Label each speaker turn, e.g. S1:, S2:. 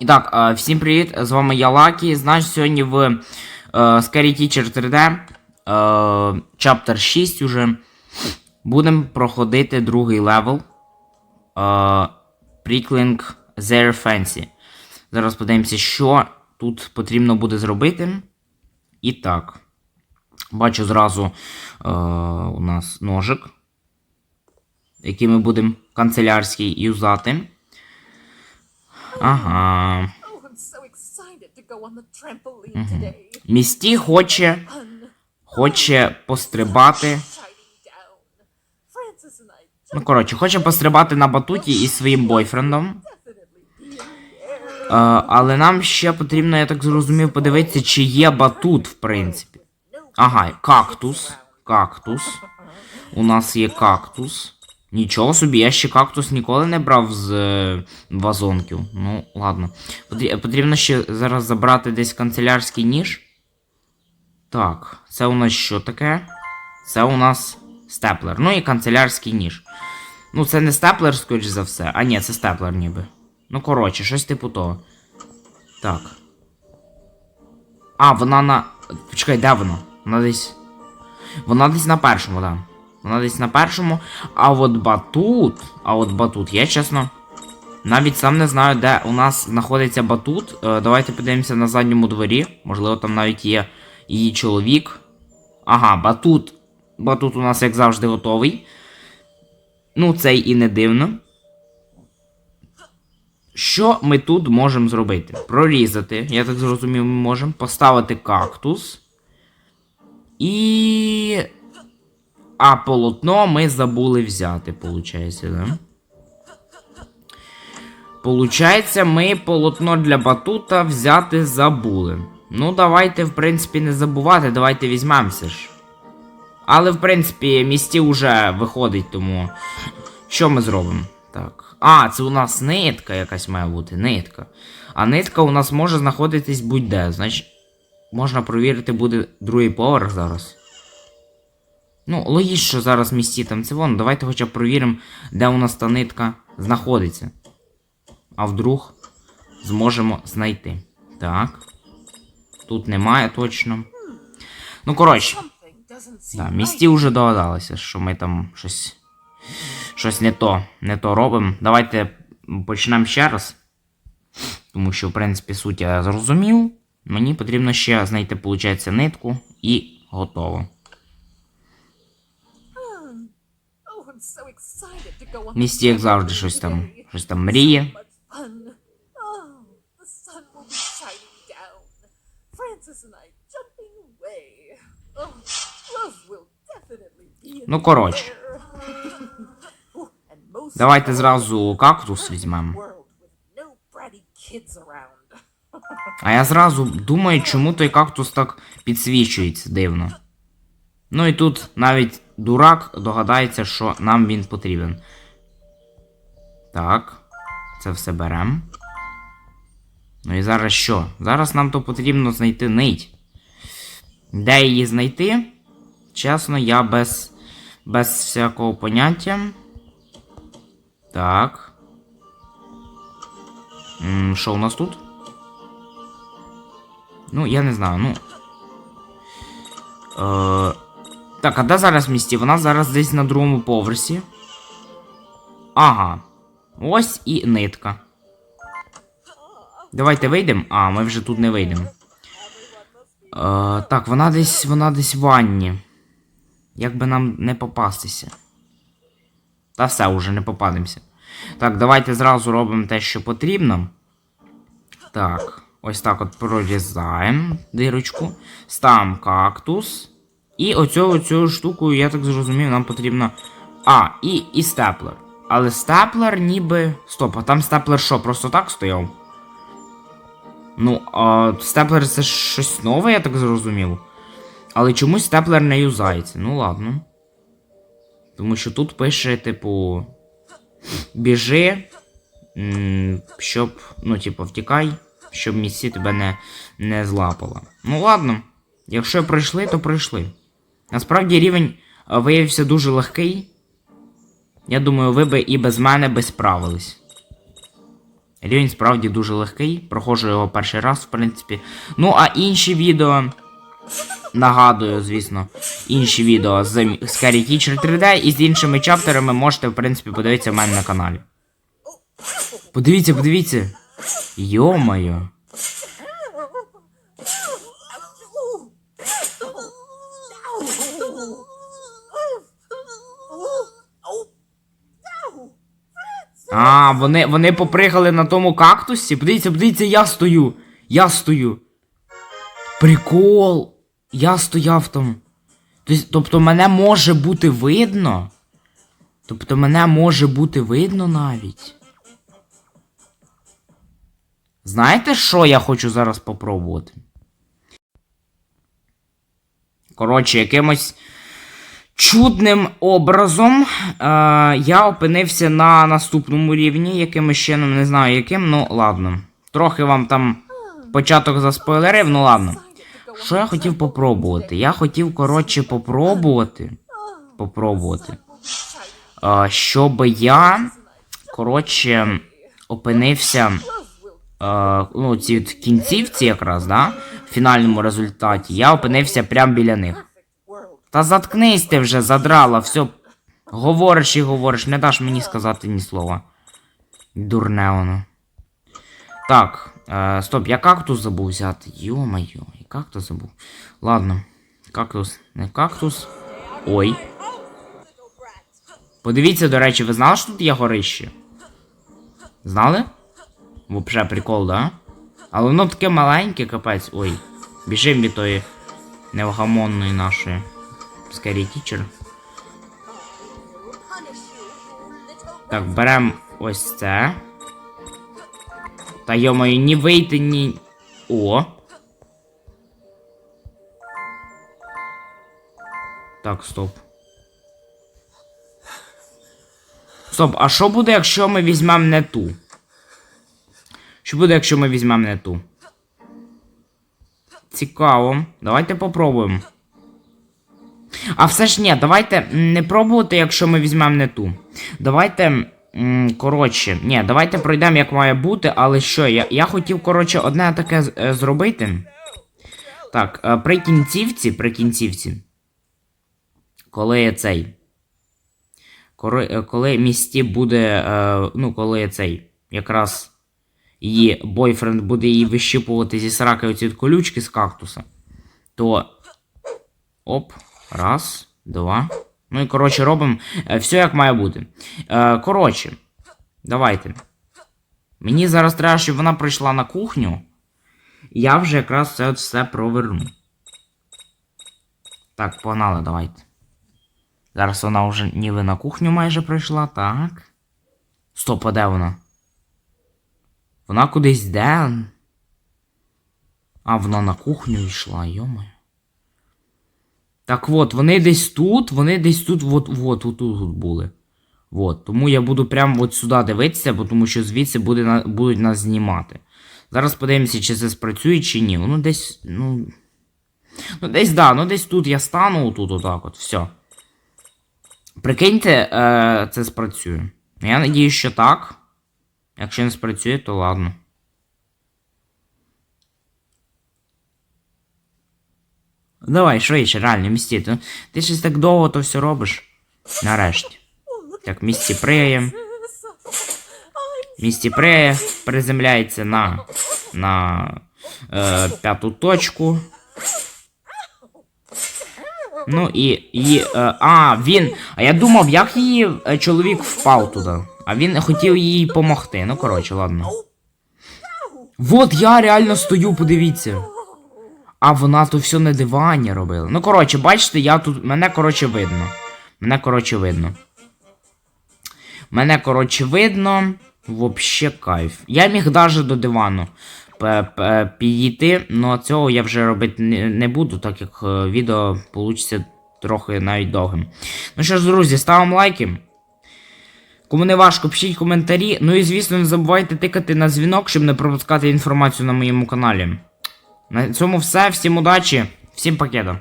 S1: І так, е, всім привіт! З вами я Лакі. Значить, сьогодні в е, Scary Teacher 3D е, Chapter 6 уже будемо проходити другий левел е, Prickling Their Fancy. Зараз подивимося, що тут потрібно буде зробити. І так. Бачу зразу е, у нас ножик, який ми будемо канцелярський юзати.
S2: Trampoline today.
S1: Місті хоче, хоче пострибати. Ну, коротше, хоче пострибати на батуті із своїм бойфрендом. Е, але нам ще потрібно, я так зрозумів, подивитися, чи є батут, в принципі. Ага, кактус. Кактус. У нас є кактус. Нічого собі, я ще кактус ніколи не брав з е, вазонків. Ну, ладно. Потрібно ще зараз забрати десь канцелярський ніж. Так, це у нас що таке? Це у нас степлер. Ну і канцелярський ніж. Ну, це не степлер, скоріш за все. А ні, це степлер ніби. Ну, коротше, щось типу того. Так. А, вона на. Почекай, де вона? Вона десь. Вона десь на першому, так. Да. Вона десь на першому. А от батут. А от батут, я чесно. Навіть сам не знаю, де у нас знаходиться батут. Е, давайте подивимося на задньому дворі. Можливо, там навіть є її чоловік. Ага, батут. Батут у нас, як завжди, готовий. Ну, це і не дивно. Що ми тут можемо зробити? Прорізати, я так зрозумів, ми можемо поставити кактус. І. А полотно ми забули взяти, виходить, да? Получається, ми полотно для батута взяти забули. Ну, давайте, в принципі, не забувати, давайте візьмемося ж. Але, в принципі, місті вже виходить, тому. Що ми зробимо? Так. А, це у нас нитка якась має бути, нитка. А нитка у нас може знаходитись будь-де. Значить, можна провірити буде другий поверх зараз. Ну, логічно, що зараз місті там це вон. Давайте хоча б провіримо, де у нас та нитка знаходиться. А вдруг зможемо знайти. Так. Тут немає точно. Ну, коротше. Да, місті вже догадалися, що ми там щось. Щось не то, не то робимо. Давайте почнемо ще раз. Тому що, в принципі, суть я зрозумів. Мені потрібно ще знайти, виходить, нитку і готово. Місті, як завжди, щось там, щось там мріє.
S2: Oh. Oh,
S1: Ну, коротше.
S2: Oh,
S1: Давайте зразу кактус візьмемо. А я зразу думаю, чому той кактус так підсвічується дивно. Ну і тут навіть дурак догадається, що нам він потрібен. Так, це все берем. Ну і зараз що? Зараз нам то потрібно знайти нить. Де її знайти? Чесно, я без, без всякого поняття. Так. Що у нас тут? Ну, я не знаю, ну. Е, так, а де зараз місті? Вона зараз десь на другому поверсі. Ага. Ось і нитка. Давайте вийдемо. А, ми вже тут не вийдемо. Е, так, вона десь. Вона десь в ванні. Як би нам не попастися. Та все, уже не попадемося. Так, давайте зразу робимо те, що потрібно. Так, ось так от прорізаємо дирочку. Ставимо кактус. І оцю, оцю штуку, я так зрозумів, нам потрібно. А, і, і степлер. Але степлер ніби. Стоп, а там степлер що, просто так стояв? Ну, а степлер це щось нове, я так зрозумів. Але чомусь степлер не юзається. Ну ладно. Тому що тут пише, типу. Біжи. Щоб. Ну, типу, втікай, щоб місці тебе не, не злапала. Ну ладно. Якщо пройшли, то пройшли. Насправді рівень виявився дуже легкий. Я думаю, ви би і без мене би справились. Рівень справді дуже легкий. Проходжу його перший раз, в принципі. Ну, а інші відео. Нагадую, звісно, інші відео з Scary Teacher 3D і з іншими чаптерами можете, в принципі, подивитися в мене на каналі. Подивіться, подивіться. Йо-моє. А, вони, вони попригали на тому кактусі. Подивіться, подивіться, я стою. Я стою. Прикол. Я стояв там. Тобто, мене може бути видно. Тобто мене може бути видно навіть. Знаєте, що я хочу зараз попробувати? Коротше, якимось чудним образом е, я опинився на наступному рівні, якимось чином, не знаю яким, ну ладно. Трохи вам там початок заспойлерив, ну ладно. Що я хотів попробувати? Я хотів, коротше, попробувати. Попробувати. Е, щоб я, коротше, опинився. Е, ну, ці кінцівці якраз, да? В фінальному результаті. Я опинився прямо біля них. Та заткнись ти вже, задрала, все. Говориш і говориш, не даш мені сказати ні слова. Дурне воно. Так, е, стоп, я кактус забув взяти. Йо-моє, я кактус забув. Ладно, кактус, не кактус. Ой. Подивіться, до речі, ви знали, що тут є горище? Знали? Вообще прикол, да? Але воно таке маленьке, капець. Ой. Біжим від тої невгамонної нашої. Scary Teacher. Так, берем ось це. Та йомаю, ні вийти, ні. О. Так, стоп. Стоп, а що буде, якщо ми візьмемо не ту? Що буде, якщо ми візьмемо не ту? Цікаво. Давайте попробуємо. А все ж ні, давайте не пробувати, якщо ми візьмемо не ту. Давайте. Коротше, ні, давайте пройдемо як має бути, але що, я, я хотів, коротше, одне таке е, зробити. Так, е, при кінцівці, при кінцівці. Коли цей. Коли, е, коли місті буде. Ну, коли цей. Якраз її бойфренд буде її вищипувати зі сраки оці колючки з кактуса, то. Оп. Раз, два. Ну і коротше робимо е, все як має бути. Е, коротше, давайте. Мені зараз треба, щоб вона прийшла на кухню. Я вже якраз це все проверну. Так, погнали, давайте. Зараз вона вже ніби на кухню майже прийшла, так. Стоп, а де вона? Вона кудись йде. А, вона на кухню йшла, йомаю. Так от, вони десь тут, вони десь тут, от, от, от, тут були. От, тому я буду прямо от сюди дивитися, бо тому що звідси буде, будуть нас знімати. Зараз подивимося, чи це спрацює, чи ні. Ну десь, ну. Ну, десь, да, ну десь тут я стану, тут отак от, все. Прикиньте, е, це спрацює. Я надію, що так. Якщо не спрацює, то ладно. Давай, швидше, реально, місті. Ти, ти щось так довго то все робиш. Нарешті. Так, місті приє. Місті приє, приземляється на, на е, п'яту точку. Ну і. і е, а, він. А я думав, як її е, чоловік впав туди. А він хотів їй допомогти. Ну, коротше, ладно. Вот я реально стою, подивіться. А вона то все на дивані робила. Ну, коротше, бачите, я тут. Мене, коротше, видно. Мене, коротше, видно. Мене, коротше, видно. Вообще кайф. Я міг даже до дивану підійти, але цього я вже робити не, не буду, так як е, відео вийде трохи навіть довгим. Ну що ж, друзі, ставимо лайки. Кому не важко, пишіть коментарі. Ну і звісно, не забувайте тикати на дзвінок, щоб не пропускати інформацію на моєму каналі. На цьому все. Всім удачі, всім пакета.